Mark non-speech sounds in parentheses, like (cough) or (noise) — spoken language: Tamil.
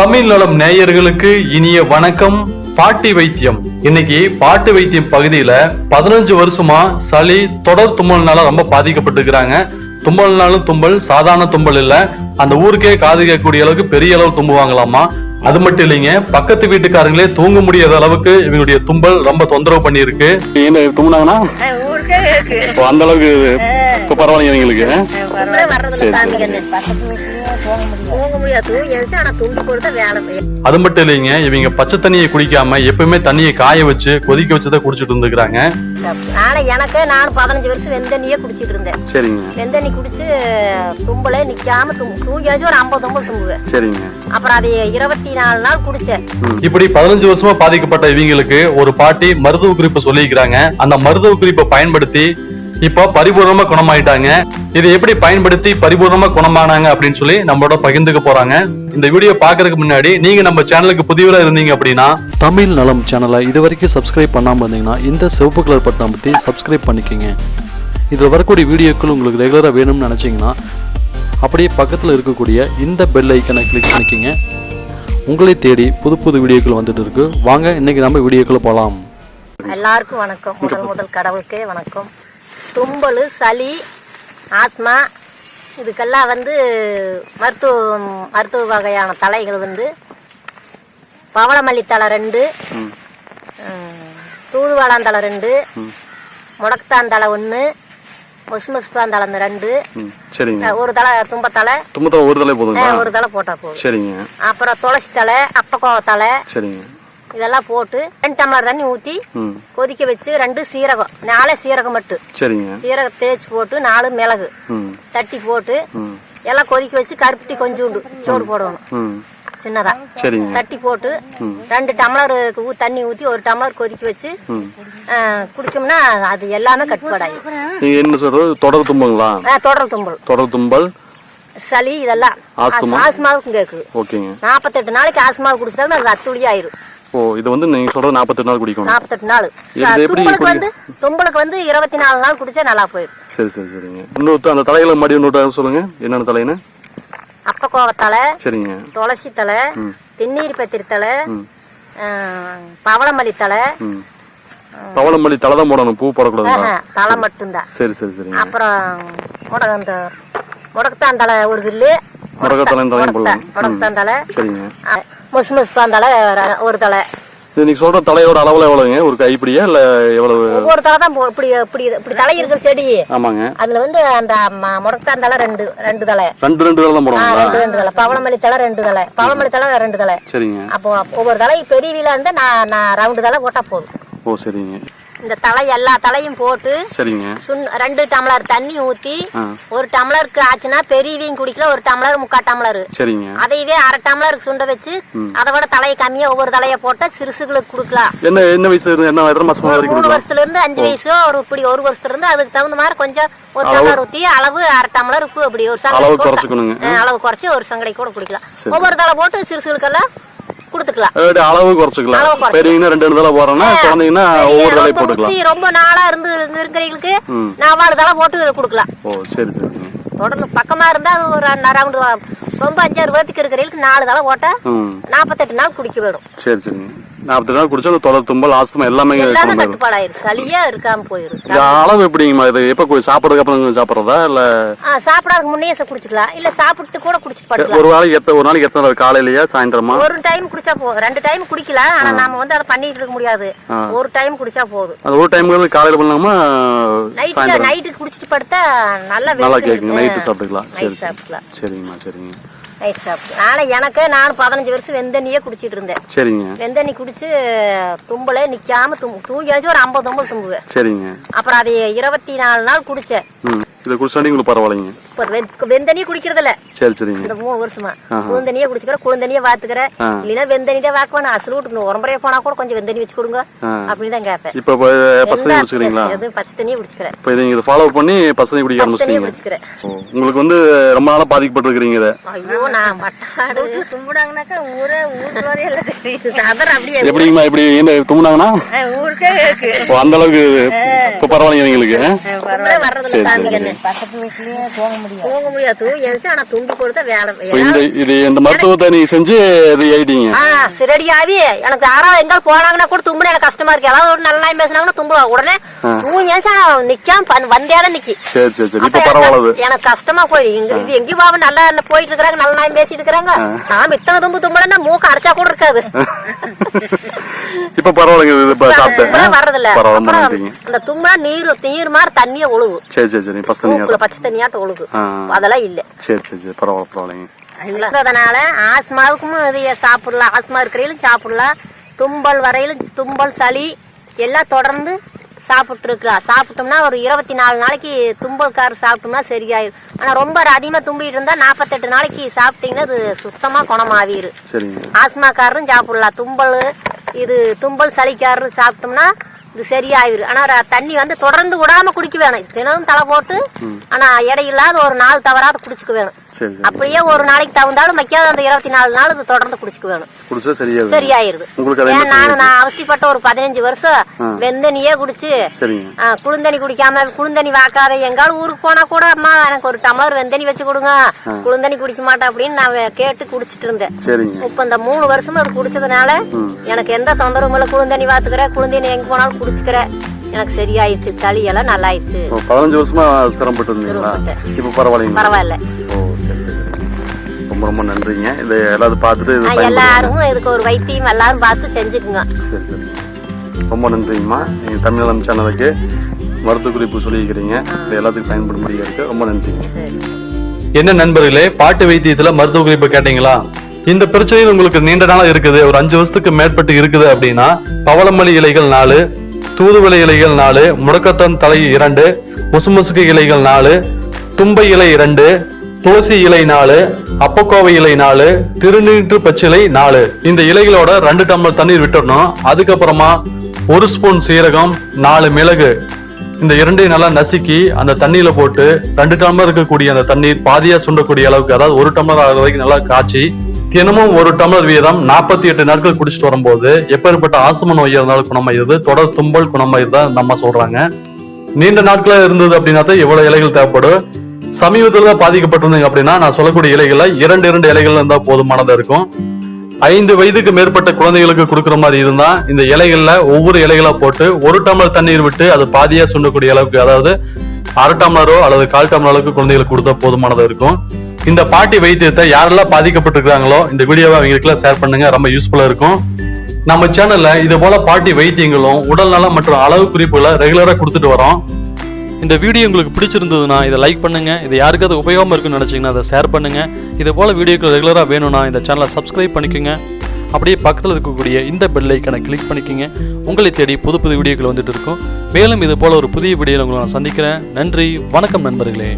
தமிழ் நலம் நேயர்களுக்கு இனிய வணக்கம். பாட்டி வைத்தியம். இன்னைக்கு பாட்டு வைத்தியம் பகுதியில பதினஞ்சு வருஷமா சளி தொடர் தும்மல்னால ரொம்ப பாதிக்கப்பட்டிருக்கிறாங்க. தும்மல்னாலும் தும்பல் சாதாரண தும்பல் இல்ல. அந்த ஊருக்கே காது கேட்கக்கூடிய அளவுக்கு பெரிய அளவு தும்புவாங்களாமா? அது மட்டும் இல்லைங்க பக்கத்து வீட்டுக்காரங்களே தூங்க முடியாத அளவுக்கு இவங்களுடைய தும்பல் ரொம்ப தொந்தரவு இப்போ அந்த அளவுக்கு இப்போ பரவாயில்லைங்க எங்களுக்கு? ஆனா அது மட்டும் இல்லைங்க இவங்க பச்சை தண்ணியை குடிக்காம எப்பவுமே தண்ணியை காய வச்சு கொதிக்க வச்சுதான் குடிச்சிட்டு இருந்துக்கிறாங்க. நானே எனக்கு நான் பதினஞ்சு வருஷம் வெந்தண்ணியே குடிச்சிட்டு இருந்தேன். சரிங்க. வெந்தண்ணி குடிச்சு தும்பலே நிக்காம தும் தூங்கி எழுந்து ஒரு ஐம்பது தும்பல் தும்புவேன். சரிங்க. அப்புறம் அது இருபத்தி நாலு நாள் குடிச்சேன். இப்படி பதினஞ்சு வருஷமா பாதிக்கப்பட்ட இவங்களுக்கு ஒரு பாட்டி மருத்துவ குறிப்பு சொல்லிக்கிறாங்க அந்த மருத்துவ குறிப்பை பயன்படுத்தி இப்போ பரிபூர்ணமா குணமாயிட்டாங்க. இதை எப்படி பயன்படுத்தி பரிபூர்ணமா குணமானாங்க அப்படின்னு சொல்லி நம்மளோட பகிர்ந்துக்க போறாங்க. இந்த வீடியோ பாக்குறதுக்கு முன்னாடி நீங்க நம்ம சேனலுக்கு புதியவரா இருந்தீங்க அப்படின்னா தமிழ் நலம் சேனலை இது வரைக்கும் சப்ஸ்கிரைப் பண்ணாமல் இருந்தீங்கன்னா இந்த சிவப்பு கலர் பட்டன் அமைத்தி சப்ஸ்கிரைப் பண்ணிக்கோங்க. இதில் வரக்கூடிய வீடியோக்கள் உங்களுக்கு ரெகுலராக வேணும்னு நினச்சிங்கன்னா அப்படியே பக்கத்தில் இருக்கக்கூடிய இந்த பெல் ஐக்கனை கிளிக் பண்ணிக்கோங்க. உங்களை தேடி புது புது வீடியோக்கள் வந்துட்டு இருக்கு. வாங்க இன்னைக்கு நம்ம வீடியோக்குள்ள போகலாம் எல்லாருக்கும் வணக்கம். முதல் முதல் கடவுளுக்கே வணக்கம். தும்பல் சளி ஆஸ்மா இதுக்கெல்லாம் வந்து மருத்துவ மருத்துவ வகையான தலைகள் வந்து பவளமல்லி தலை ரெண்டு தூதுவாளாந்தலை ரெண்டு முடக்கத்தாந்தலை ஒன்று முசுமுசுப்பாந்தலை அந்த ரெண்டு. சரிங்க. ஒரு தலை தும்பத்தலை தும்மத்தில் ஒரு தலை அஹ், ஒரு தலை போட்டால் போதும். சரிங்க. அப்புறம் துளசி தலை அப்பக்கோவ தலை சரிங்க. இதெல்லாம் போட்டு ரெண்டு டம்ளர் தண்ணி ஊற்றி கொதிக்க வச்சு ரெண்டு சீரகம் நாலே சீரகம் மட்டும். சரிங்க. சீரகம் தேய்ச்சி போட்டு நாலு மிளகு தட்டி போட்டு எல்லாம் கொதிக்க வச்சு கருப்பட்டி கொஞ்சோண்டு சோறு போடணும். சின்னதா. தட்டி போட்டு ரெண்டு டம்ளருக்கு ஊ தண்ணி ஊற்றி ஒரு டம்ளர் கொதிக்க வச்சு குடிச்சோம்னா அது எல்லாமே கட்டுப்பாடாயிடும் நீங்கள் என்ன சொல்கிறது தொடர் தும்புங்களா? ஆ, தொடர் தும்பல். தொடர் தும்பல்? சளி இதெல்லாம். ஆஸ்துமா? ஆஸ்மாவுக்கும் கேட்குது ஓகேங்க. நாற்பத்தெட்டு நாளைக்கு ஆஸ்மாவு குடிச்சாலும் அது அத்துளி ஆயிரும் ஓ இது வந்து நீங்கள் சொல்கிறது நாற்பத்தெட்டு நாள் குடிக்கணும். நாற்பத்தெட்டு நாள். தும்பலுக்கு வந்து தும்பலுக்கு வந்து இருபத்தி நாலு நாள் குடிச்சா நல்லா போயிடும். சரி சரி சரிங்க. இன்னொரு அந்த தலைகளை மறுபடியும் இன்னொரு சொல்லுங்கள் என்னென்ன தலைன்னு? அப்பக்கோவத்தலை சரிங்க. துளசி தலை தென்னீர் பத்திரி தலை பவளமல்லி தலை பவளமல்லி தலை தான் போடணும். பூ போடக்கூடாதுங்களா? ஆஹா, தலை மட்டும்தான். சரி சரி சரிங்க. அப்புறம் முடக்க அந்த முடக்கத்தான் தலை ஒரு கில்லு முடக்கத்தலை தலையும் போடலாம். முடக்கத்தான் தலை சரிங்க. முசு முசுப்பான் தலை ஒரு தலை. இது நீங்க சொல்ற தலையோட அளவுல எவ்வளவுங்க? ஒரு கைப்பிடியா இல்ல எவ்வளவு? ஒவ்வொரு தலை தான் இப்படி இப்படி இப்படி தலை இருக்கிற செடி. ஆமாங்க. அதுல வந்து அந்த ம- முடக்கத்தான் தலை ரெண்டு ரெண்டு தலை. ரெண்டு ரெண்டு தலை தான் ரெண்டு ரெண்டு தலை. பவளமல்லி தலை ரெண்டு தலை. பவளமல்லி தலை ரெண்டு தலை. சரிங்க. அப்போ ஒவ்வொரு தலை பெரிய வீலா இருந்தா நான் நான் ரவுண்டு தலை போட்டா போதும். ஓ சரிங்க. இந்த தலை எல்லா தலையும் போட்டு சரிங்க. சுண் ரெண்டு டம்ளர் தண்ணி ஊத்தி. ஒரு டம்ளருக்கு ஆச்சுன்னா பெரியவையும் குடிக்கல ஒரு டம்ளர் முக்கால் டம்ளர். சரிங்க. அதையவே அரை டம்ளருக்கு சுண்ட வச்சு அதை விட தலையை கம்மியா ஒவ்வொரு தலைய போட்டா சிறுசுகளுக்கு கொடுக்கலாம். என்ன என்ன வயசு என்ன எத்தனை மாசம் மூணு வருஷத்துல இருந்து அஞ்சு வயசோ ஒரு இப்படி ஒரு வருஷத்துல இருந்து அதுக்கு தகுந்த மாதிரி கொஞ்சம் ஒரு டம்ளர் ஊத்தி அளவு அரை டம்ளர் உப்பு அப்படி ஒரு சங்கடை அளவு குறைச்சி ஒரு சங்கடை கூட குடிக்கலாம். ஒவ்வொரு தலை போட்டு சிறுசுகளுக்கெல்லாம் கொடுத்துக்கலாம். அளவு குறைச்சிக்கலாம். குறைச்சு. பெரியவங்கன்னா ரெண்டு ரெண்டு தலை போடுறோம்னா குழந்தைங்கன்னா ஒவ்வொரு ரொம்ப போட்டுக்கலாம். ரொம்ப நாளா இருந்து இருக்கிறவங்களுக்கு நாலு தலை போட்டு கொடுக்கலாம். ஓ சரி சரிங்க தொடர்ந்து பக்கமா இருந்தா அது ஒரு ரவுண்டு ரொம்ப அஞ்சாறு பேர்த்துக்கு இருக்கிறவங்களுக்கு நாலு தலை போட்டா நாற்பத்தெட்டு நாள் குடிக்க வேணும் சரி சரிங்க நாற்பத்தி நாள் குடிச்சா அந்த தொடர் தும்பல் ஆஸ்துமா எல்லாமே கட்டுப்பாடாயிரும் சளியே இருக்காம இந்த அளவு எப்படிங்கம்மா? இது எப்போ சாப்பிட்றதுக்கு அப்புறம் சாப்பிட்றதா? இல்ல ஆ, சாப்பிடாததுக்கு முன்னே ச- குடிச்சுக்கலாம். இல்ல சாப்பிட்டு கூட குடிச்சிட்டு ஒரு நாளைக்கு எத்தனை ஒரு நாளைக்கு எத்தனை? காலையிலயா சாயந்தரமா? ஒரு டைம் குடிச்சா போதும். ரெண்டு டைம் குடிக்கலாம். ஆனா நாம வந்து அதை பண்ணிட்டு இருக்க முடியாது. ஒரு டைம் குடிச்சா போதும். அந்த ஒரு டைம் காலையில பண்ணலாமா? நைட்டு நைட்டுக்கு குடிச்சிட்டு படுத்தா நல்லா நல்லா கேக்குங்க. நைட்டு சரி. சாப்பிட்டுக்கலாம். சரிங்கம்மா சரிங்க. நைட் சாப்பிட்டு எனக்கு நான் பதினஞ்சு வருஷம் வெந்தண்ணியே குடிச்சிட்டு இருந்தேன். சரிங்க. வெந்தண்ணி குடிச்சு தும்பலே நிக்காம தும் தூங்கியாச்சும் ஒரு ஐம்பது தும்பல் தும்புவேன். சரிங்க. அப்புறம் அது இருபத்தி நாலு நாள் குடிச்சேன். இதை குடிச்சாண்டி உங்களுக்கு பரவாயில்லைங்க. இப்போ வெ- வெந்தண்ணியே குடிக்கிறது இல்ல சரி சரிங்க. இந்த மூணு வருஷமா. குழந்தண்ணியே குடிச்சுக்கிறேன் குழந்தண்ணியே வாத்துக்கிறேன் இல்லைன்னா வெந்தண்ணி தான் வாக்குவேன். அசல் விட்டுக்கணும் உரம்பரையா போனா கூட கொஞ்சம் வெந்தண்ணி வச்சு கொடுங்க. அப்படின்னு தான் கேட்பேன். இப்போ பசங்க குடிச்சுக்கிறீங்களா? எதுவும் பச்சை தண்ணியே குடிச்சுக்கிறேன். இப்போ இதை இதை ஃபாலோ பண்ணி பசங்க குடிக்க ஆரம்பிச்சிட்டீங்க. உங்களுக்கு வந்து ரொம்ப நாளாக பாதிக்கப்பட்டிருக்கிறீங்க இதை. ஐயோ நான் மட்டாடு. கும்பிடாங்கனாக்கா ஊரே தெரியுது. அதர் அப்படியே எப்படிங்கம்மா எப்படி என்ன தும்முனாங்கன்னா ஊருக்கே அந்த அளவுக்கு இப்ப பரவாயில்லைங்க எங்களுக்கு? முடியாது. தூங்கி எழுந்துச்சு ஆனா தும்பி கொடுத்தா வேலை இந்த இது இந்த மருத்துவத்தை நீங்க செஞ்சு இது ஆயிட்டீங்க. ஆ சிறடியாவி எனக்கு யாராவது எங்க போனாங்கன்னா கூட தும்புல எனக்கு கஷ்டமா இருக்கு. ஏதாவது ஒரு நல்ல நாய் பேசினாங்கன்னா தும்புவா. உடனே தூங்கி எழுந்துச்சு ஆனா நிக்காம வந்தேதான் நிக்கி. சரி சரி சரி. இப்ப எனக்கு பரவாயில்ல கஷ்ட- எனக்கு கஷ்டமா போயிடு இங்க இது எங்கேயும் பாவம் நல்லா என்ன போயிட்டு இருக்காங்க நல்ல நாயம் பேசிட்டு இருக்காங்க நாம இத்தனை தும்பு தும்பலன்னா மூக்கு அடைச்சா கூட இருக்காது. (laughs) இப்ப பரவாயில்லைங்க சாப்பிட்டேன். வர்றதில்ல. அந்த தும்பலா நீர் நீர் மாதிரி தண்ணிய ஒழுகு. சரி சரி சரி நீங்க மூக்குல பச்சை தண்ணியாட்ட ஒழுகு. அதெல்லாம் இல்ல. சரி சரி சரி பரவாயில்ல பரவாயில்லைங்க. அதனால ஆஸ்மாவுக்கும் இது சாப்பிடலாம். ஆஸ்மா இருக்கிறையிலும் சாப்பிடலாம். தும்பல் வரையிலும் தும்பல் சளி எல்லாம் தொடர்ந்து சாப்பிட்டு இருக்கலாம். சாப்பிட்டோம்னா ஒரு இருபத்தி நாலு நாளைக்கு தும்பல் கார் சாப்பிட்டோம்னா சரியாயிரும். ஆனா ரொம்ப அதிகமா தும்பிட்டு இருந்தா நாற்பத்தெட்டு நாளைக்கு சாப்பிட்டீங்கன்னா அது சுத்தமா குணமாவிரு சரிங்க. ஆஸ்மாக்காரரும் சாப்பிடலாம். தும்பல் இது தும்பல் சளிக்காரரும் சாப்பிட்டோம்னா இது சரியாயிரு. ஆனா ர- தண்ணி வந்து தொடர்ந்து விடாம குடிக்க வேணும். தினமும் தலை போட்டு ஆனா இடையில்லாத ஒரு நாள் தவறாத குடிச்சுக்க வேணும். அப்படியே ஒரு நாளைக்கு தகுந்தாலும் வைக்காத அந்த இருபத்தி நாலு நாள் இது தொடர்ந்து குடிச்சுக்க வேணும். குடிச்சா சரியாயிருது. ஏன் நானும் நான் அவசியப்பட்ட ஒரு பதினஞ்சு வருஷம் வெந்தனியே குடிச்சு குளுந்தண்ணி குடிக்காம குளுந்தண்ணி வாக்காத எங்காலும் ஊருக்கு போனா கூட அம்மா எனக்கு ஒரு டம்ளர் வெந்தண்ணி வச்சு கொடுங்க. குளுந்தண்ணி குடிக்க மாட்டேன் அப்படின்னு நான் கேட்டு குடிச்சிட்டு இருந்தேன். இப்ப இந்த மூணு வருஷமா அது குடிச்சதுனால எனக்கு எந்த தொந்தரவும் இல்லை. குளுந்தண்ணி வாத்துக்கிறேன் குளுந்தண்ணி எங்க போனாலும் குடிச்சுக்கிறேன் எனக்கு சரியாயிடுச்சு சளி எல்லாம் நல்லாயிடுச்சு. ஓ, பதினஞ்சு வருஷமா சிரமப்பட்டு இருந்தீங்களா? இப்ப பரவாயில்ல. சரி. ரொம்ப ரொம்ப நன்றிங்க. இதை எல்லாரும் பார்த்துட்டு எல்லாரும் இதுக்கு ஒரு வைத்தியம் எல்லாரும் பார்த்து செஞ்சுக்குங்க. சரி சரி. ரொம்ப நன்றிங்கம்மா. நீங்கள் தமிழகம் சேனலுக்கு மருத்துவ குறிப்பு சொல்லியிருக்கிறீங்க. இது எல்லாத்துக்கும் பயன்படும்படியாக இருக்கு ரொம்ப நன்றிங்க. என்ன நண்பர்களே பாட்டு வைத்தியத்துல மருத்துவ குறிப்பு கேட்டீங்களா? இந்த பிரச்சனை உங்களுக்கு நீண்ட நாளா இருக்குது. ஒரு அஞ்சு வருஷத்துக்கு மேற்பட்டு இருக்குது அப்படின்னா பவளமல்லி இலைகள் நாலு தூதுவளை இலைகள் நாலு முடக்கத்தான் தலை இரண்டு முசுமுசுக்கு இலைகள் நாலு தும்பை இலை இரண்டு துளசி இலை நாலு அப்பக்கோவை இலை நாலு திருநீற்று பச்சிலை நாலு. இந்த இலைகளோட ரெண்டு டம்ளர் தண்ணீர் விட்டுடணும். அதுக்கப்புறமா ஒரு ஸ்பூன் சீரகம் நாலு மிளகு. இந்த இரண்டையும் நல்லா நசுக்கி அந்த தண்ணியில் போட்டு ரெண்டு டம்ளர் இருக்கக்கூடிய அந்த தண்ணீர் பாதியாக சுண்டக்கூடிய அளவுக்கு அதாவது ஒரு டம்ளர் ஆகிற வரைக்கும் நல்லா காய்ச்சி தினமும் ஒரு டம்ளர் வீதம் நாற்பத்தி எட்டு நாட்கள் குடிச்சிட்டு வரும்போது எப்பேற்பட்ட ஆசம நோய் இருந்தாலும் குணமாயிருது தொடர் தும்பல் குணமாயிருதா நம்ம சொல்கிறாங்க நீண்ட நாட்களாக இருந்தது அப்படின்னா தான் எவ்வளவு இலைகள் தேவைப்படும். சமீபத்தில் பாதிக்கப்பட்டிருந்தீங்க அப்படின்னா நான் சொல்லக்கூடிய இலைகள்ல இரண்டு இரண்டு இலைகள் இருந்தா போதுமானதாக இருக்கும். ஐந்து வயதுக்கு மேற்பட்ட குழந்தைகளுக்கு கொடுக்குற மாதிரி இருந்தா இந்த இலைகள்ல ஒவ்வொரு இலைகளாக போட்டு ஒரு டம்ளர் தண்ணீர் விட்டு அது பாதியா சுண்டக்கூடிய அளவுக்கு அதாவது அரை டம்ளரோ அல்லது கால் டம்ளர் அளவுக்கு குழந்தைகளுக்கு கொடுத்தா போதுமானதாக இருக்கும். இந்த பாட்டி வைத்தியத்தை யாரெல்லாம் பாதிக்கப்பட்டிருக்காங்களோ இந்த வீடியோவை அவங்களுக்குலாம் ஷேர் பண்ணுங்க ரொம்ப யூஸ்ஃபுல்லாக இருக்கும். நம்ம சேனல்ல இது போல பாட்டி வைத்தியங்களும் உடல் நலம் மற்றும் அளவு குறிப்புகளை ரெகுலரா கொடுத்துட்டு வரோம். இந்த வீடியோ உங்களுக்கு பிடிச்சிருந்ததுன்னா இதை லைக் பண்ணுங்கள் இது யாருக்காவது உபயோகமாக இருக்குன்னு நினச்சிங்கன்னா அதை ஷேர் பண்ணுங்க. இது போல் வீடியோக்கள் ரெகுலராக வேணும்னா இந்த சேனலை சப்ஸ்கிரைப் பண்ணிக்கோங்க. அப்படியே பக்கத்தில் இருக்கக்கூடிய இந்த பெல் ஐக்கனை கிளிக் பண்ணிக்கோங்க. உங்களை தேடி புது புது வீடியோக்கள் வந்துட்டு இருக்கும். மேலும் இது போல் ஒரு புதிய வீடியோவில் உங்களை நான் சந்திக்கிறேன். நன்றி வணக்கம் நண்பர்களே.